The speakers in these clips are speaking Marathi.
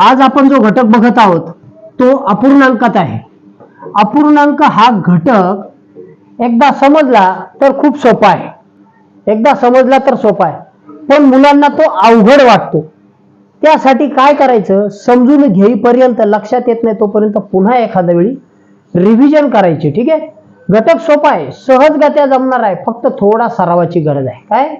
आज आपण जो घटक बघत आहोत तो अपूर्णांकात आहे. अपूर्णांक हा घटक एकदा समजला तर खूप सोपा आहे. एकदा समजला तर सोपा आहे. पण मुलांना तो अवघड वाटतो. त्यासाठी काय करायचं? समजून घेईपर्यंत लक्षात येत नाही तोपर्यंत पुन्हा एखाद्या वेळी रिव्हिजन करायची ठीक आहे? घटक सोपा आहे. सहजगत्या जमणार आहे. फक्त थोडा सरावाची गरज आहे. काय?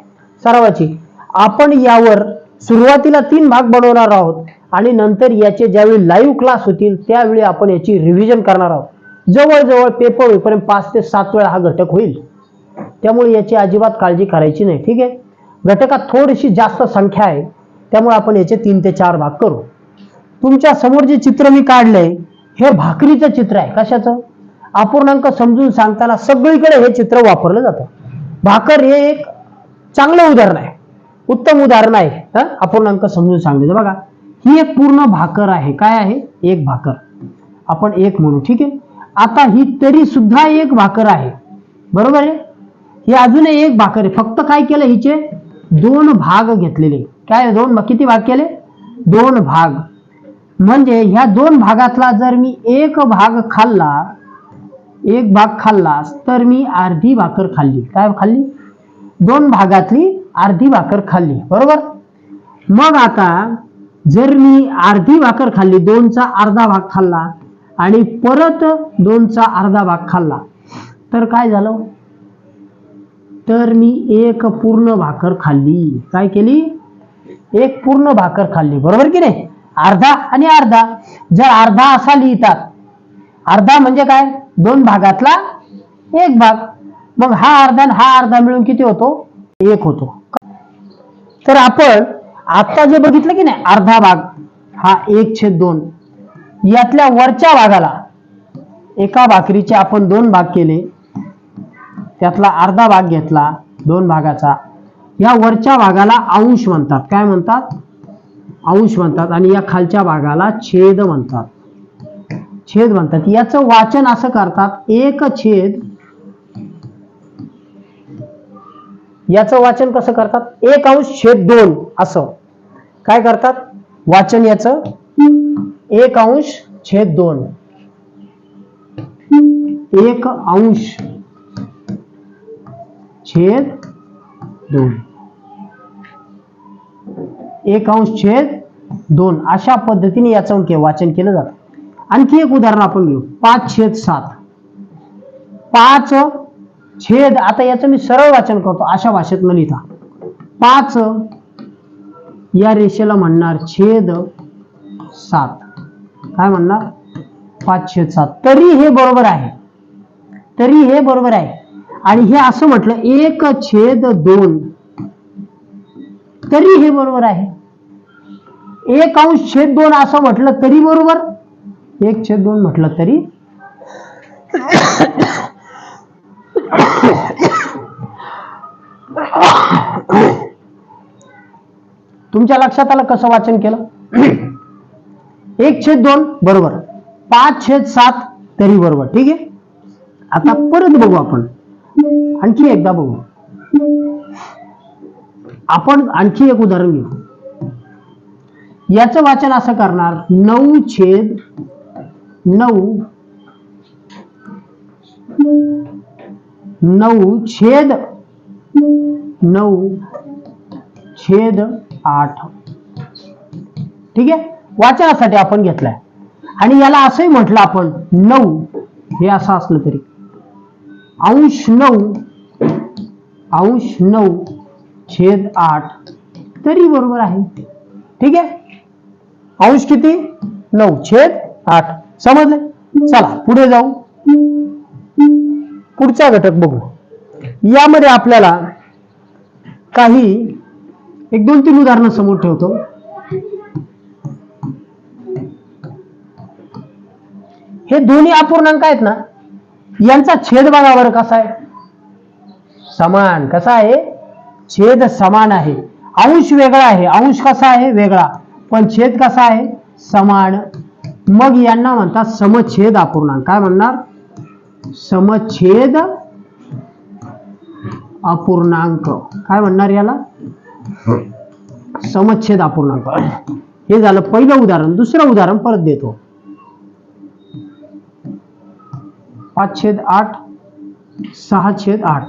सरावाची. आपण यावर सुरुवातीला तीन भाग बनवणार आहोत. आणि नंतर याचे ज्यावेळी लाईव्ह क्लास होतील त्यावेळी आपण याची रिव्हिजन करणार आहोत. जवळजवळ पेपर होईपर्यंत पाच ते सात वेळा हा घटक होईल. त्यामुळे याची अजिबात काळजी करायची नाही ठीक आहे? घटकात थोडीशी जास्त संख्या आहे त्यामुळे आपण याचे तीन ते चार भाग करू. तुमच्यासमोर जे चित्र मी काढलंय हे भाकरीचं चित्र आहे. कशाचं? अपूर्णांक समजून सांगताना सगळीकडे हे चित्र वापरलं जातं. भाकर हे एक चांगलं उदाहरण आहे. उत्तम उदाहरण आहे अपूर्णांक समजून सांगण्याचं बघा ही एक पूर्ण भाकर आहे. काय आहे? एक भाकर. आपण एक म्हणू ठीक आहे? आता ही तरी सुद्धा एक भाकर आहे. बरोबर आहे? ही अजूनही एक भाकर आहे. फक्त काय केलं हिचे? दोन भाग घेतलेले. काय दोन? किती भाग केले? दोन भाग. म्हणजे ह्या दोन भागातला जर मी एक भाग खाल्ला एक भाग खाल्लास तर मी अर्धी भाकर खाल्ली. काय खाल्ली? दोन भागातली अर्धी भाकर खाल्ली. बरोबर? मग आता जर मी अर्धी भाकर खाल्ली दोनचा अर्धा भाग खाल्ला आणि परत दोनचा अर्धा भाग खाल्ला तर काय झालं? तर मी एक पूर्ण भाकर खाल्ली. काय केली? एक पूर्ण भाकर खाल्ली. बरोबर की नाही? अर्धा आणि अर्धा. जर अर्धा असा लिहितात अर्धा म्हणजे काय? दोन भागातला एक भाग. मग हा अर्धा आणि हा अर्धा मिळून किती होतो? एक होतो. तर आपण आता जे बघितलं की नाही अर्धा भाग हा एक छेद दोन यातल्या वरच्या भागाला एका भाकरीचे आपण दोन भाग केले. त्यातला अर्धा भाग घेतला दोन भागाचा. या वरच्या भागाला अंश म्हणतात. काय म्हणतात? अंश म्हणतात आणि या खालच्या भागाला छेद म्हणतात. छेद म्हणतात. याचं वाचन असं करतात एक छेद याचं वाचन कसं करतात? एक अंश छेद दोन असं. काय करतात? वाचन याचं एक अंश छेद दोन. एक अंश छेद दोन. एक अंश छेद दोन. अशा पद्धतीने याचं के- वाचन केलं जातं. आणखी एक उदाहरण आपण घेऊ. पाच छेद सात. पाच छेद. आता याचं मी सरळ वाचन करतो. अशा भाषेत न लिहिता. पाच या रेषेला म्हणणार छेद सात. काय म्हणणार? पाच छेद सात. तरी हे बरोबर आहे. तरी हे बरोबर आहे. आणि हे असं म्हटलं एक छेद दोन. तरी हे बरोबर आहे. एक अंश छेद दोन असं म्हटलं तरी बरोबर. एक छेद दोन म्हटलं तरी तुमच्या लक्षात आलं कसं वाचन केलं? एक छेद दोन बरोबर. पाच छेद सात तरी बरोबर. ठीक आहे? आता परत बघू आपण. आणखी एकदा बघू. आपण आणखी एक उदाहरण घेऊ. याचं वाचन असं करणार नऊ छेद नऊ नऊ छेद नऊ छेद आठ. ठीक आहे? वाचनासाठी आपण घेतलाय. आणि याला असंही म्हटलं आपण नऊ. हे असं असलं तरी. अंश नऊ अंश नऊ छेद आठ. तरी बरोबर आहे. ठीक आहे? अंश किती? नऊ. छेद आठ. समजले? चला पुढे जाऊ. पुढचा घटक बघू. यामध्ये आपल्याला काही एक दोन तीन उदाहरणं समोर ठेवतो. हे दोन्ही अपूर्णांक आहेत ना यांचा छेद बघा बरं कसा आहे. समान कसा आहे? छेद समान आहे. अंश वेगळा आहे. अंश कसा आहे? वेगळा. पण छेद कसा आहे? समान. मग यांना म्हणतात समछेद अपूर्णांक. काय म्हणणार? समछेद अपूर्णांक. काय म्हणणार याला? समच्छेद अपूर्णांक हे झालं पहिलं उदाहरण दुसरं उदाहरण परत देतो. पाच छेद आठ सहा छेद आठ.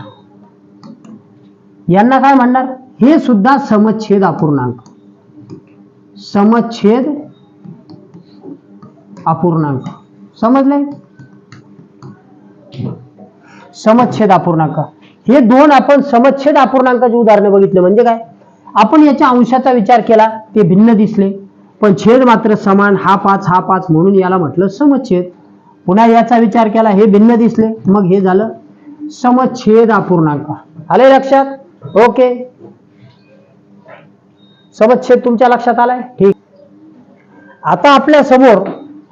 यांना काय म्हणणार? हे सुद्धा समच्छेद अपूर्णांक. समच्छेद अपूर्णांक. समजले समच्छेद अपूर्णांक. हे दोन आपण समच्छेद अपूर्णांकाची उदाहरणं बघितले म्हणजे काय? आपण याच्या अंशाचा विचार केला ते भिन्न दिसले. पण छेद मात्र समान हा पाच हा पाच म्हणून याला म्हटलं समच्छेद पुन्हा याचा विचार केला हे भिन्न दिसले. मग हे झालं समच्छेद अपूर्णांक. आले लक्षात? ओके. समच्छेद तुमच्या लक्षात आलाय? ठीक. आता आपल्यासमोर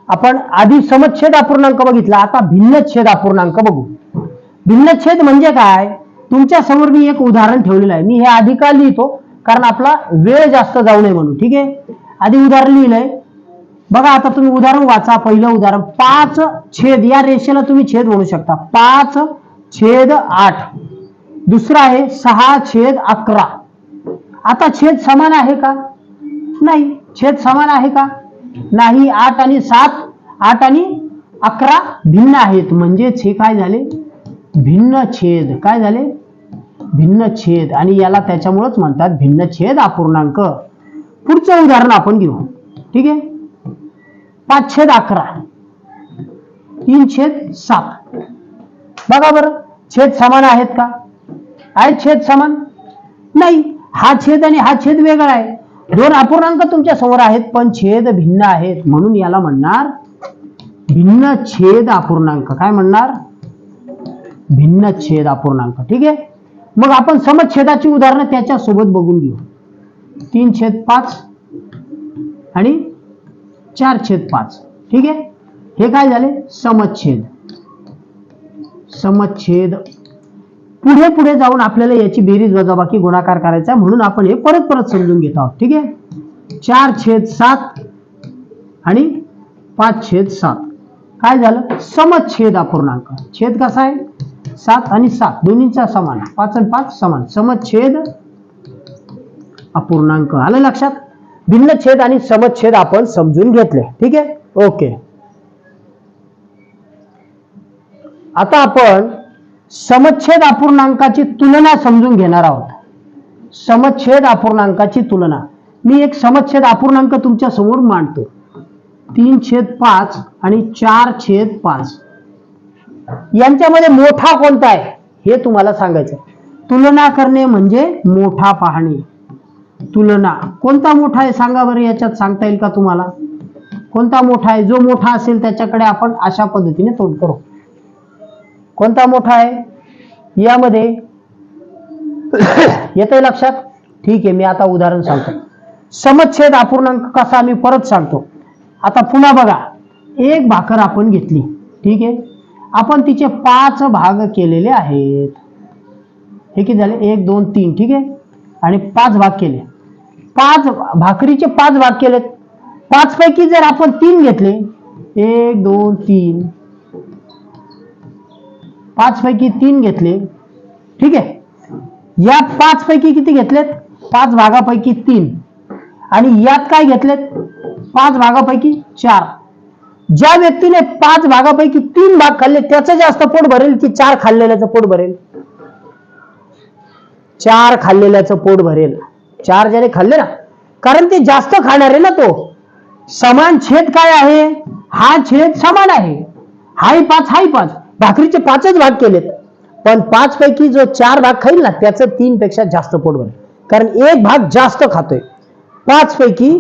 आपण आधी समच्छेद अपूर्णांक बघितला आता भिन्न छेद अपूर्णांक बघू. भिन्नच्छेद म्हणजे काय? तुमच्यासमोर मी एक उदाहरण ठेवलेलं आहे. मी हे आधी का लिहितो? कारण आपला वेळ जास्त जाऊ नये म्हणून. ठीक आहे? आधी उदाहरण लिहिलंय. बघा आता तुम्ही उदाहरण वाचा. पहिलं उदाहरण पाच छेद या रेषेला तुम्ही छेद म्हणू शकता. पाच छेद आठ. दुसरं आहे सहा छेद अकरा. आता छेद समान आहे का? नाही. छेद समान आहे का? नाही. आठ आणि सात आठ आणि अकरा भिन्न आहेत. म्हणजेच हे काय झाले? भिन्न छेद. काय झाले? भिन्न छेद आणि याला त्याच्यामुळेच म्हणतात भिन्न छेद अपूर्णांक. पुढचं उदाहरण आपण घेऊ. ठीक आहे? पाच छेद अकरा. तीन छेद सात. बघा बरं. छेद समान आहेत का? आहेत छेद समान? नाही. हा छेद आणि हा छेद वेगळा आहे. दोन अपूर्णांक तुमच्यासमोर आहेत पण छेद भिन्न आहेत. म्हणून याला म्हणणार भिन्न छेद अपूर्णांक. काय म्हणणार? भिन्न छेद अपूर्णांक. ठीक आहे? मग आपण समच्छेदाची उदाहरणं त्याच्या सोबत बघून घेऊ. तीन छेद पाच आणि चार छेद पाच. ठीक आहे? हे काय झाले? समच्छेद. समच्छेद. पुढे पुढे जाऊन आपल्याला याची बेरीज वजाबाकी गुणाकार करायचा आहे, म्हणून आपण हे परत परत समजून घेत आहोत. ठीक आहे? चार छेद सात आणि पाच छेद सात. काय झालं? समच्छेद अपूर्णांक. छेद कसा आहे? सात आणि सात दोन्हीचा समान पाच आणि पाच समान. समच्छेद अपूर्णांक. आलं लक्षात? भिन्न छेद आणि समच्छेद आपण समजून घेतले. ठीक आहे? ओके. आता आपण समच्छेद अपूर्णांकाची तुलना समजून घेणार आहोत. समच्छेद अपूर्णांकाची तुलना. मी एक समच्छेद अपूर्णांक तुमच्यासमोर मांडतो. तीन छेद पाच आणि चार छेद पाच. यांच्यामध्ये मोठा कोणता आहे? हे तुम्हाला सांगायचं तुलना करणे म्हणजे मोठा पाहणे. तुलना. कोणता मोठा आहे सांगा बरं याच्यात सांगता येईल का तुम्हाला? कोणता मोठा आहे? जो मोठा असेल त्याच्याकडे आपण अशा पद्धतीने तोंड करू. कोणता मोठा आहे? यामध्ये येतंय लक्षात? ठीक आहे मी आता उदाहरण सांगतो. समच्छेद अपूर्णांक कसा? मी परत सांगतो. आता पुन्हा बघा. एक भाकर आपण घेतली. ठीक आहे? आपण तिचे पाच भाग केलेले आहेत. हे किती झाले? एक दोन तीन ठीक आहे? आणि पाच भाग केले. पाच भाकरीचे पाच भाग केलेत. पाच पैकी जर आपण तीन घेतले एक दोन तीन पाच पैकी तीन घेतले ठीक आहे? या पाच पैकी किती घेतलेत? पाच भागापैकी तीन. आणि यात काय घेतलेत? पाच भागापैकी चार. ज्या व्यक्तीने पाच भागापैकी तीन भाग खाल्ले त्याचं जास्त पोट भरेल की चार खाल्लेल्याचं पोट भरेल? चार खाल्लेल्याचं पोट भरेल. चार ज्याने खाल्ले ना कारण ते जास्त खाणार आहे ना तो. समान छेद काय आहे? हा छेद समान आहे. हाही पाच हाही पाच. भाकरीचे पाचच भाग केलेत. पण पाच पैकी जो चार भाग खाईल ना त्याचं तीन पेक्षा जास्त पोट भरेल. कारण एक भाग जास्त खातोय. पाच पैकी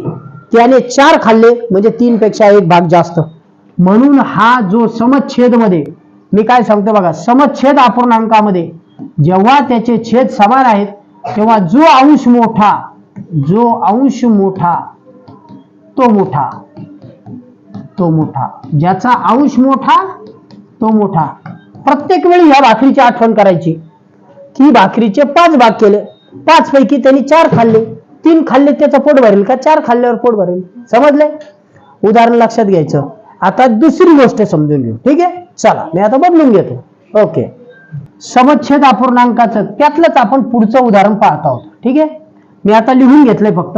त्याने चार खाल्ले म्हणजे तीन पेक्षा एक भाग जास्त. म्हणून हा जो समच्छेदमध्ये मी काय सांगतो बघा समच्छेद अपूर्णांकामध्ये जेव्हा त्याचे छेद समान आहेत तेव्हा जो अंश मोठा जो अंश मोठा तो मोठा तो मोठा. ज्याचा अंश मोठा तो मोठा. प्रत्येक वेळी ह्या भाकरीची आठवण करायची. की भाकरीचे पाच भाग केले. पाच पैकी त्यांनी चार खाल्ले. तीन खाल्ले त्याचं पोट भरेल का? चार खाल्ल्यावर पोट भरेल. समजले उदाहरण लक्षात घ्यायचं. आता दुसरी गोष्ट समजून घेऊ. ठीक आहे? चला मी आता बदलून घेतो. ओके समच्छेद अपूर्णांकाचं त्यातलंच आपण पुढचं उदाहरण पाहत आहोत. ठीक आहे? मी आता लिहून घेतलंय फक्त.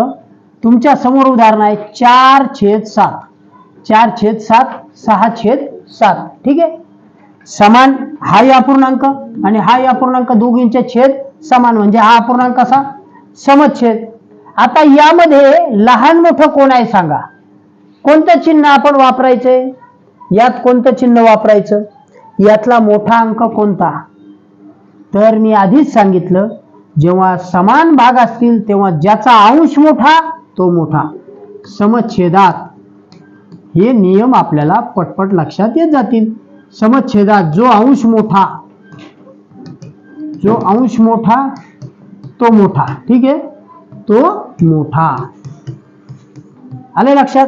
तुमच्यासमोर उदाहरण आहे चार छेद सात. चार छेद सात सहा छेद सात. ठीक आहे? समान हाही अपूर्णांक आणि हा या अपूर्णांक दोघींचे छेद समान. म्हणजे हा अपूर्णांक कसा? समच्छेद. आता यामध्ये लहान मोठं कोण आहे सांगा. कोणतं चिन्ह आपण वापरायचंय यात कोणतं चिन्ह वापरायचं? यातला मोठा अंक कोणता? तर मी आधीच सांगितलं जेव्हा समान भाग असतील तेव्हा ज्याचा अंश मोठा तो मोठा. समच्छेदात हे नियम आपल्याला पटपट लक्षात येत जातील. समच्छेदात जो अंश मोठा जो अंश मोठा तो मोठा. ठीक आहे? तो मोठा. आले लक्षात?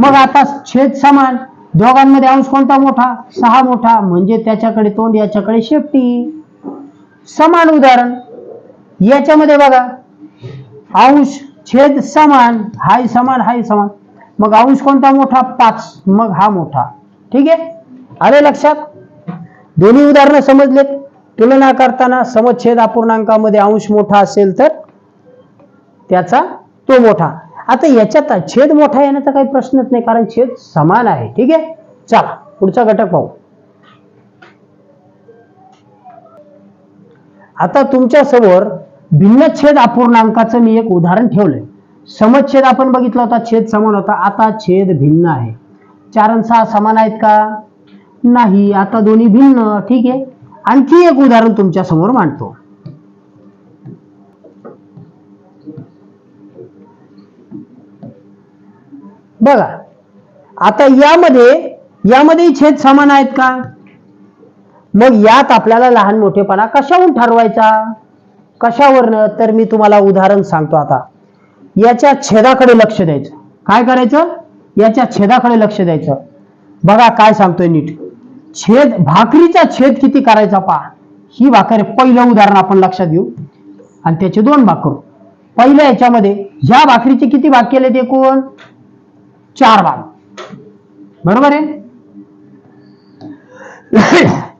मग आता छेद समान. दोघांमध्ये अंश कोणता मोठा? सहा मोठा. म्हणजे त्याच्याकडे तोंड याच्याकडे शेपटी. समान उदाहरण. याच्यामध्ये बघा. अंश छेद समान. हाय समान हाय समान. मग अंश कोणता मोठा? पाच. मग हा मोठा. ठीक आहे? आले लक्षात? दोन्ही उदाहरणं समजलेत. तुलना करताना समच्छेद अपूर्णांकामध्ये अंश मोठा असेल तर त्याचा तो मोठा. आता याच्यात छेद मोठा येण्याचा काही प्रश्नच नाही कारण छेद समान आहे. ठीक आहे? चला पुढचा घटक पाहू. आता तुमच्यासमोर भिन्न छेद अपूर्णांकाचं मी एक उदाहरण ठेवलंय. समच्छेद आपण बघितला होता छेद समान होता. आता छेद भिन्न आहे. चार आणि सहा समान आहेत का? नाही आता दोन्ही भिन्न. ठीक आहे? आणखी एक उदाहरण तुमच्यासमोर मांडतो. बघा. आता यामध्ये यामध्ये छेद समान आहेत का? मग यात आपल्याला लहान मोठेपणा कशाहून ठरवायचा? कशावरनं? तर मी तुम्हाला उदाहरण सांगतो आता. याच्या छेदाकडे लक्ष द्यायचं. काय करायचं? याच्या छेदाकडे लक्ष द्यायचं. बघा काय सांगतोय नीट. छेद भाकरीचा छेद किती करायचा पहा. ही भाकर पहिलं उदाहरण आपण लक्षात घेऊ. आणि त्याचे दोन भाग करू. पहिल्या याच्यामध्ये ह्या भाकरीचे किती भाग केले ते कोण चार भाग. बरोबर आहे?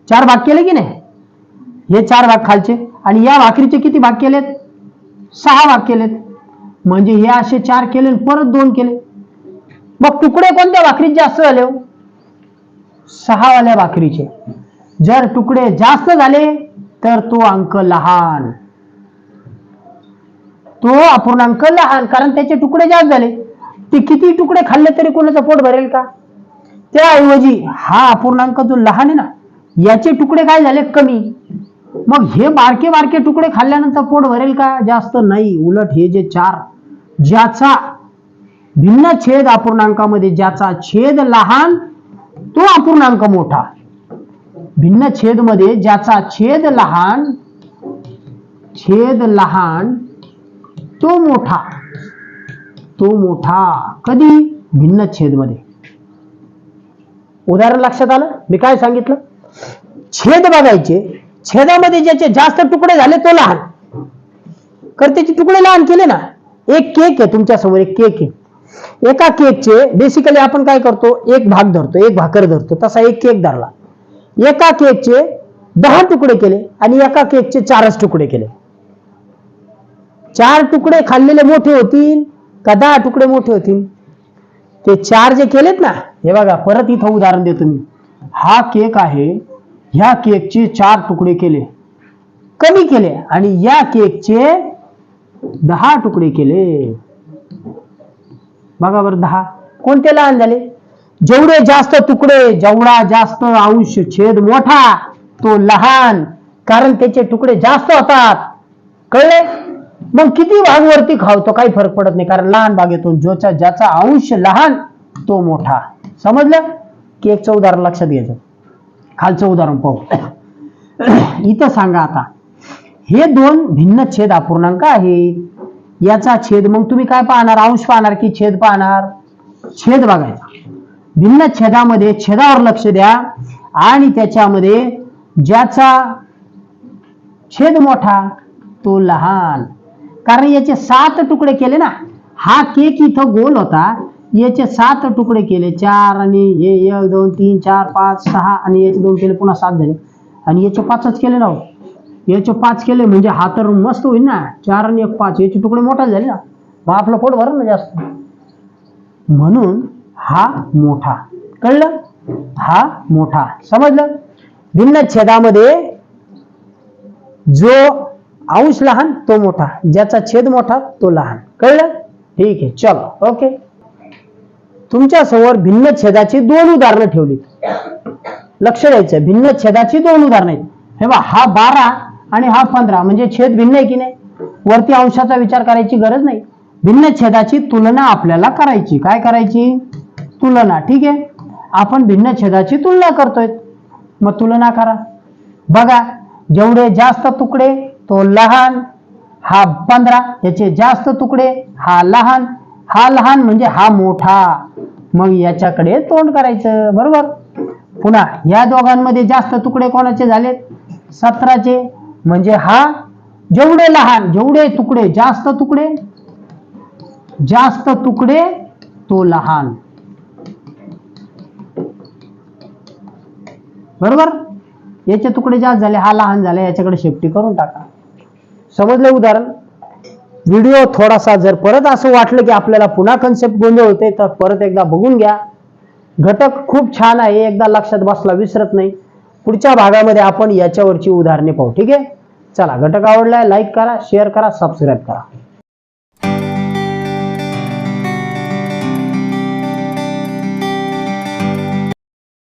चार भाग केले की नाही? हे चार भाग खालचे. आणि या भाकरीचे किती भाग केलेत? सहा भाग केलेत. म्हणजे हे असे चार केले परत दोन केले. मग तुकडे कोणत्या भाकरीत जास्त झाले हो? सहावाल्या भाकरीचे. जर तुकडे जास्त झाले तर तो अंक लहान. तो अपूर्णांक लहान कारण त्याचे तुकडे जास्त झाले. ते किती तुकडे खाल्ले तरी कोणाचं पोट भरेल का? त्याऐवजी हा अपूर्णांक जो लहान आहे ना याचे तुकडे काय झाले कमी? मग हे बारके बारके तुकडे खाल्ल्यानंतर पोट भरेल का? जास्त नाही. उलट हे जे चार ज्याचा भिन्न छेद अपूर्णांकामध्ये ज्याचा छेद लहान तो अपूर्णांक मोठा. भिन्न छेदमध्ये ज्याचा छेद लहान छेद लहान तो मोठा. तो मोठा कधी? भिन्न छेदमध्ये उदाहरण लक्षात आलं? मी काय सांगितलं? छेद बघायचे. छेदामध्ये ज्याचे जास्त तुकडे झाले तो लहान. कर्त्याचे तुकडे लहान केले ना? एक केक आहे तुमच्यासमोर एक केक आहे. एका केकचे बेसिकली आपण काय करतो? एक भाग धरतो एक भाकर धरतो. तसा एक केक धरला. एका केकचे दहा तुकडे केले आणि एका केकचे चारच तुकडे केले. चार तुकडे खाल्लेले मोठे होतील. का दहा तुकडे मोठे होतील? ते चार जे केलेत ना हे बघा परत इथं उदाहरण देतो मी. हा केक आहे ह्या केकचे चार तुकडे केले. कमी केले आणि या केकचे दहा तुकडे केले. बघा बरं दहा. कोणते लहान झाले? जेवढे जास्त तुकडे जेवढा जास्त अंश छेद मोठा तो लहान. कारण त्याचे तुकडे जास्त होतात. कळले? मग किती भाग वरती खावतो? काही फरक पडत नाही कारण लहान भाग येतो. ज्याचा ज्याचा अंश लहान तो मोठा. समजलं? केकचं उदाहरण लक्षात घ्यायचं. खालचं उदाहरण पाहू. इथं सांगा आता. हे दोन भिन्न छेद अपूर्णांक आहे. याचा छेद मग तुम्ही काय पाहणार? अंश पाहणार की छेद पाहणार? छेद बघायचा. भिन्न छेदामध्ये छेदावर लक्ष द्या. आणि त्याच्यामध्ये ज्याचा छेद मोठा तो लहान. कारण याचे सात तुकडे केले ना हा केक इथं गोल होता. याचे सात तुकडे केले चार आणि हे एक दोन तीन चार पाच सहा आणि याचे दोन केले पुन्हा सात झाले. आणि याचे पाचच केले ना हो. याचे पाच केले म्हणजे हा तर मस्त होईल ना. चार आणि एक पाच याचे तुकडे मोठा झाले ना. मग आपलं पोट भरण ना जास्त. म्हणून हा मोठा. कळलं? हा मोठा. समजलं? भिन्न छेदामध्ये जो अंश लहान तो मोठा. ज्याचा छेद मोठा तो लहान. कळलं? ठीक आहे चलो. ओके तुमच्यासमोर भिन्न छेदाची दोन उदाहरणं ठेवलीत. लक्ष द्यायचं. भिन्न छेदाची दोन उदाहरणं आहेत. हे बा हा बारा आणि हा पंधरा. म्हणजे छेद भिन्न आहे की नाही? वरती अंशाचा विचार करायची गरज नाही. भिन्न छेदाची तुलना आपल्याला करायची. काय करायची? तुलना. ठीक आहे? आपण भिन्न छेदाची तुलना करतोय. मग तुलना करा. बघा जेवढे जास्त तुकडे तो लहान हा पंधरा याचे जास्त तुकडे हा लहान हा लहान म्हणजे हा मोठा. मग याच्याकडे तोंड करायचं बरोबर? पुन्हा या दोघांमध्ये जास्त तुकडे कोणाचे झालेत सतराचे. म्हणजे हा जेवढे लहान जेवढे तुकडे जास्त तुकडे जास्त तुकडे तो लहान. बरोबर? याचे तुकडे जास्त झाले हा लहान झाला याच्याकडे शेफ्टी करून टाका. समजलं उदाहरण? व्हिडिओ थोडासा जर परत असं वाटलं की आपल्याला पुन्हा कन्सेप्ट गोंधळ होते तर परत एकदा बघून घ्या. घटक खूप छान आहे एकदा लक्षात बसला विसरत नाही. पुढच्या भागामध्ये आपण याच्यावरची उदाहरणे पाहू ठीक आहे? चला घटक आवडलाय लाईक करा शेअर करा सबस्क्राईब करा.